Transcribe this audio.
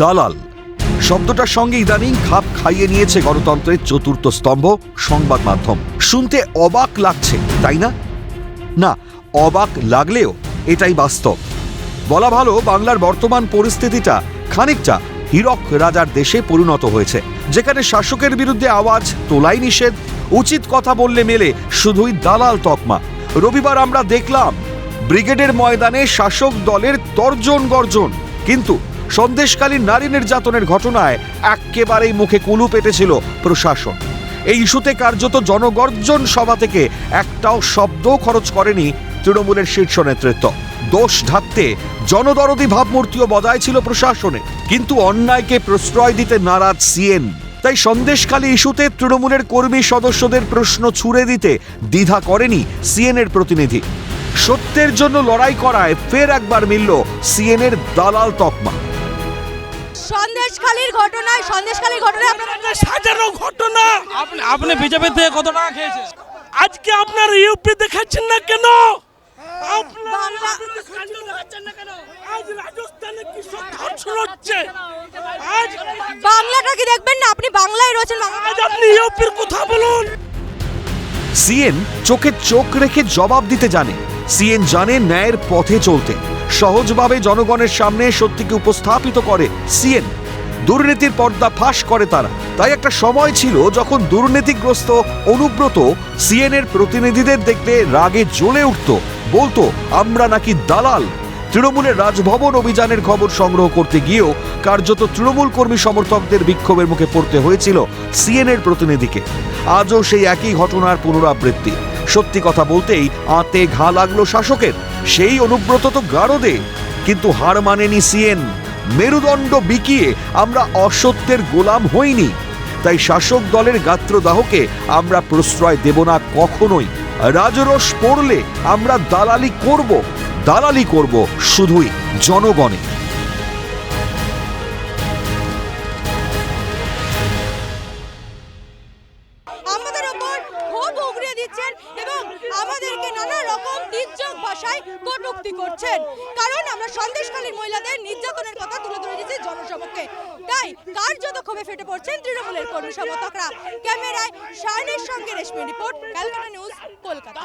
দালাল, শব্দটার সঙ্গে ইদানিং খাপ খাইয়ে নিয়েছে গণতন্ত্রের চতুর্থ স্তম্ভ সংবাদ মাধ্যম। শুনতে অবাক লাগছে, তাই না? না, অবাক লাগলেও এটাই বাস্তব। বলা ভালো, বাংলার বর্তমান পরিস্থিতিটা খানিকটা হীরক রাজার দেশে পরিণত হয়েছে। যেখানে শাসকের বিরুদ্ধে আওয়াজ, তোলাই নিষেধ, উচিত কথা বললে মেলে শুধুই দালাল তকমা। রবিবার আমরা দেখলাম ব্রিগেডের ময়দানে শাসক দলের তর্জন গর্জন। কিন্তু সন্দেশকালীন নারী নির্যাতনের ঘটনায় একেবারেই মুখে কুলু পেটেছিল প্রশাসন। এই ইস্যুতে কার্যত জনগর্জন সভা থেকে একটাও শব্দ খরচ করেনি তৃণমূলের শীর্ষ নেতৃত্ব। দোষ ঢাকতে জনদরদি ভাবমূর্তিও বজায় ছিল প্রশাসনে। কিন্তু অন্যায়কে প্রশ্রয় দিতে নারাজ সিএন। তাই সন্দেশকালী ইস্যুতে তৃণমূলের কর্মী সদস্যদের প্রশ্ন ছুড়ে দিতে দ্বিধা করেনি সিএনের প্রতিনিধি। সত্যের জন্য লড়াই করায় ফের একবার মিলল সিএনের দালাল তকমা। সন্দেশখালীর ঘটনায় সন্দেশখালীর ঘটনায় আপনারা সাজানো ঘটনা। আপনি আপনি বিজেপি থেকে কত টাকা খেয়েছেন? আজকে আপনার ইউপি দেখাচ্ছেন না কেন? আপনারা বাংলা- ইউপি দেখাচ্ছেন না কেন? আজ রাজস্থানে কি সব ধর্ষণ হচ্ছে আজ বাংলাটা কি দেখবেন না? আপনি বাংলায় রয়েছেন আজ আপনি ইউপির কথা বলুন। সিএন চোখে চোখ রেখে জবাব দিতে জানে। সিএন জানে ন্যায়ের পথে চলতে। সহজভাবে জনগণের সামনে সত্যিকে উপস্থাপিত করে সিএন। দুর্নীতির পর্দা ফাঁস করে তারা। তাই একটা সময় ছিল যখন দুর্নীতিগ্রস্ত, অনুব্রত সিএনের প্রতিনিধিদের দেখলে রাগে জ্বলে উঠত। বলতো, আমরা নাকি দালাল। তৃণমূলের রাজভবন অভিযানের খবর সংগ্রহ করতে গিয়েও কার্যত তৃণমূল কর্মী সমর্থকদের বিক্ষোভের মুখে পড়তে হয়েছিল সিএনের প্রতিনিধিকে। আজও সেই একই ঘটনার পুনরাবৃত্তি। সত্যি কথা বলতেই আতে ঘা লাগল শাসকের। সেই অনুব্রত তো গারদে, কিন্তু হার মানেনি সিএন। মেরুদণ্ড বিকিয়ে আমরা অসত্যের গোলাম হইনি। তাই শাসক দলের গাত্রদাহকে আমরা প্রশ্রয় দেব না কখনোই। রাজরস পড়লে আমরা দালালি করব দালালি করব শুধুই জনগণে। আমাদেরকে নানা রকম নির্যোগ ভাষায় কটুক্তি করছেন। কারণ আমরা সন্দেশকালীন মহিলাদের নির্যাতনের কথা তুলে ধরে দিয়েছি জনসমক্ষে তাই কার যত ক্ষোভে ফেটে পড়ছেন তৃণমূলের কর্মী সমর্থকরা। ক্যামেরায় শায়নের সঙ্গে রেশমি রিপোর্ট, ক্যালকাটা নিউজ, কলকাতা।